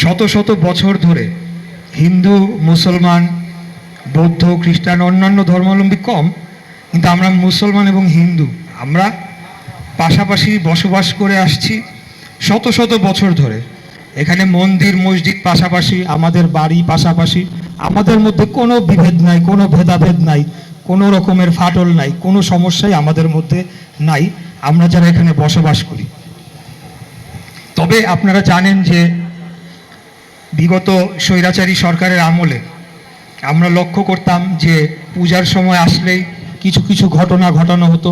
শত শত বছর ধরে হিন্দু, মুসলমান, বৌদ্ধ, খ্রিস্টান, অন্যান্য ধর্মাবলম্বী কম, কিন্তু আমরা মুসলমান এবং হিন্দু, আমরা পাশাপাশি বসবাস করে আসছি শত শত বছর ধরে। এখানে মন্দির, মসজিদ পাশাপাশি, আমাদের বাড়ি পাশাপাশি, আমাদের মধ্যে কোনো বিভেদ নাই, কোনো ভেদাভেদ নাই, কোনো রকমের ফাটল নাই, কোনো সমস্যাই আমাদের মধ্যে নাই। আমরা যারা এখানে বসবাস করি। তবে আপনারা জানেন যে বিগত স্বৈরাচারী সরকারের আমলে আমরা লক্ষ্য করতাম যে পূজার সময় আসলেই কিছু কিছু ঘটনা ঘটানো হতো।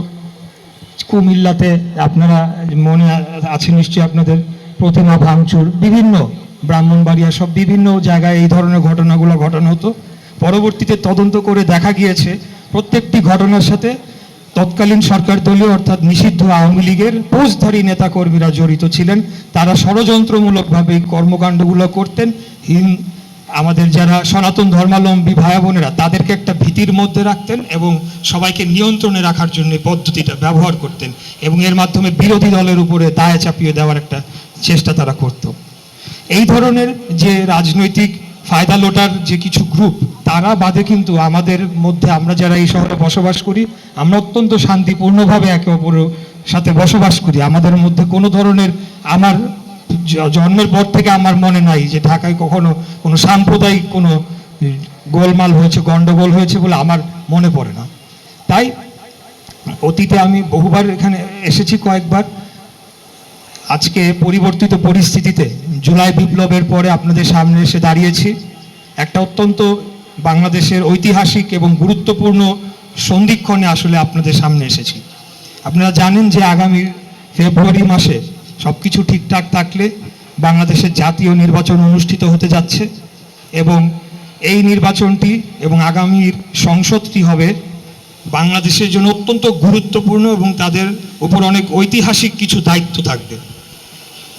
কুমিল্লাতে আপনারা মনে আছে নিশ্চয়ই আপনাদের, প্রতিমা ভাঙচুর, বিভিন্ন ব্রাহ্মণবাড়িয়া সব বিভিন্ন জায়গায় এই ধরনের ঘটনাগুলো ঘটানো হতো। পরবর্তীতে তদন্ত করে দেখা গিয়েছে, প্রত্যেকটি ঘটনার সাথে তৎকালীন সরকার দলীয় অর্থাৎ নিষিদ্ধ আওয়ামী লীগের পোস্টধারী নেতাকর্মীরা জড়িত ছিলেন। তারা ষড়যন্ত্রমূলকভাবে কর্মকাণ্ডগুলো করতেন। হিন আমাদের যারা সনাতন ধর্মালম্বী ভাই বোনেরা, তাদেরকে একটা ভীতির মধ্যে রাখতেন এবং সবাইকে নিয়ন্ত্রণে রাখার জন্য পদ্ধতিটা ব্যবহার করতেন এবং এর মাধ্যমে বিরোধী দলের উপরে দায় চাপিয়ে দেওয়ার একটা চেষ্টা তারা করত। এই ধরনের যে রাজনৈতিক ফায়দা লোটার যে কিছু গ্রুপ তারা বাদে কিন্তু আমাদের মধ্যে আমরা যারা এই শহরে বসবাস করি, আমরা অত্যন্ত শান্তিপূর্ণভাবে একে অপরের সাথে বসবাস করি। আমাদের মধ্যে কোনো ধরনের আমার জন্মের পর থেকে আমার মনে নাই যে ঢাকায় কখনো কোনো সাম্প্রদায়িক কোনো গোলমাল হয়েছে, গন্ডগোল হয়েছে বলে আমার মনে পড়ে না। তাই অতীতে আমি বহুবার এখানে এসেছি কয়েকবার। আজকে পরিবর্তিত পরিস্থিতিতে জুলাই বিপ্লবের পরে আপনাদের সামনে এসে দাঁড়িয়েছি। একটা অত্যন্ত বাংলাদেশের ঐতিহাসিক এবং গুরুত্বপূর্ণ সন্ধিক্ষণে আসলে আপনাদের সামনে এসেছি। আপনারা জানেন যে আগামী ফেব্রুয়ারি মাসে সব কিছু ঠিকঠাক থাকলে বাংলাদেশের জাতীয় নির্বাচন অনুষ্ঠিত হতে যাচ্ছে এবং এই নির্বাচনটি এবং আগামীর সংসদটি হবে বাংলাদেশের জন্য অত্যন্ত গুরুত্বপূর্ণ এবং তাদের উপর অনেক ঐতিহাসিক কিছু দায়িত্ব থাকবে।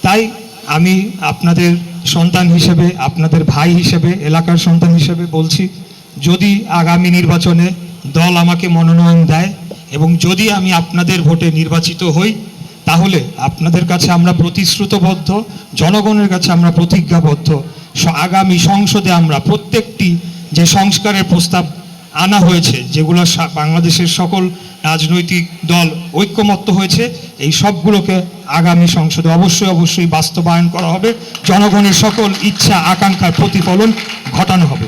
তাই আমি আপনাদের সন্তান হিসেবে, আপনাদের ভাই হিসেবে, এলাকার সন্তান হিসেবে বলছি, যদি আগামী নির্বাচনে দল আমাকে মনোনয়ন দেয় এবং যদি আমি আপনাদের ভোটে নির্বাচিত হই, তাহলে আপনাদের কাছে আমরা প্রতিশ্রুতবদ্ধ, জনগণের কাছে আমরা প্রতিজ্ঞাবদ্ধ। আগামী সংসদে আমরা প্রত্যেকটি যে সংস্কারের প্রস্তাব আনা হয়েছে, যেগুলো বাংলাদেশের সকল রাজনৈতিক দল ঐক্যমত্য হয়েছে, এই সবগুলোকে আগামী সংসদে অবশ্যই অবশ্যই বাস্তবায়ন করা হবে। জনগণের সকল ইচ্ছা, আকাঙ্ক্ষার প্রতিফলন ঘটানো হবে।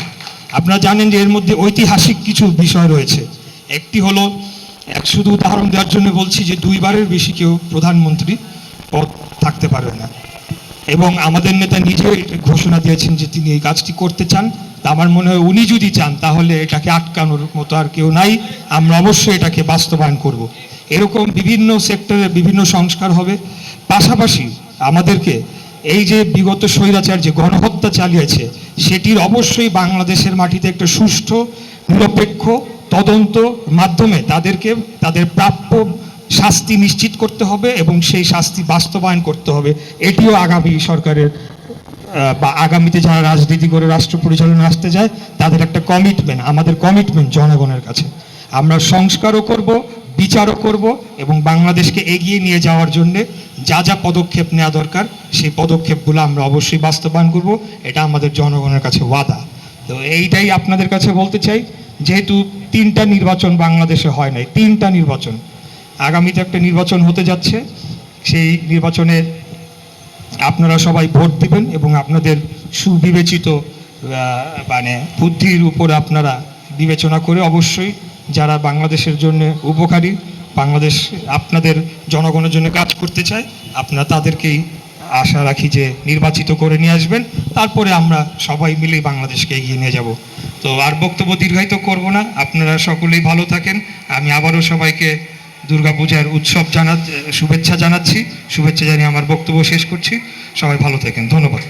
আপনারা জানেন যে এর মধ্যে ঐতিহাসিক কিছু বিষয় রয়েছে। একটি হলো, এক শুধু উদাহরণ দেওয়ার জন্য বলছি যে দুইবারের বেশি কেউ প্রধানমন্ত্রী পদ থাকতে পারবে না। এবং আমাদের নেতা নিজে ঘোষণা দিয়েছেন যে তিনি এই কাজটি করতে চান। আমার মনে হয় উনি যদি চান, তাহলে এটাকে আটকানোর মতো আর কেউ নাই। আমরা অবশ্যই এটাকে বাস্তবায়ন করব। এরকম বিভিন্ন সেক্টরে বিভিন্ন সংস্কার হবে। পাশাপাশি আমাদেরকে এই যে বিগত স্বৈরাচার যে গণহত্যা চালিয়েছে, সেটির অবশ্যই বাংলাদেশের মাটিতে একটা সুষ্ঠু, নিরপেক্ষ, তদন্ত মাধ্যমে তাদেরকে তাদের প্রাপ্য শাস্তি নিশ্চিত করতে হবে এবং সেই শাস্তি বাস্তবায়ন করতে হবে। এটিও আগামী সরকারের বা আগামীতে যারা রাজনীতি করে, রাষ্ট্র পরিচালনা আসতে যায়, তাদের একটা কমিটমেন্ট আমাদের কমিটমেন্ট জনগণের কাছে। আমরা সংস্কারও করব, বিচারও করব এবং বাংলাদেশকে এগিয়ে নিয়ে যাওয়ার জন্য যা যা পদক্ষেপ নেওয়া দরকার, সেই পদক্ষেপগুলো আমরা অবশ্যই বাস্তবায়ন করব। এটা আমাদের জনগণের কাছে ওয়াদা। তো এইটাই আপনাদের কাছে বলতে চাই, যেহেতু তিনটা নির্বাচন বাংলাদেশে হয় নাই, তিনটা নির্বাচন। আগামীতে একটা নির্বাচন হতে যাচ্ছে, সেই নির্বাচনে আপনারা সবাই ভোট দিবেন এবং আপনাদের সুবিবেচিত মানে বুদ্ধির উপর আপনারা বিবেচনা করে অবশ্যই যারা বাংলাদেশের জন্য উপকারী, বাংলাদেশ আপনাদের জনগণের জন্য কাজ করতে চায়, আপনারা তাদেরকেই আশা রাখি যে নির্বাচিত করে নিয়ে আসবেন। তারপরে আমরা সবাই মিলে বাংলাদেশকে এগিয়ে নিয়ে যাব। তো আর বক্তব্য দীর্ঘায়িত করব না। আপনারা সকলেই ভালো থাকেন। আমি আবারও সবাইকে দুর্গাপূজার উৎসব জানা শুভেচ্ছা জানাচ্ছি। শুভেচ্ছা জানিয়ে আমার বক্তব্য শেষ করছি। সবাই ভালো থাকেন। ধন্যবাদ।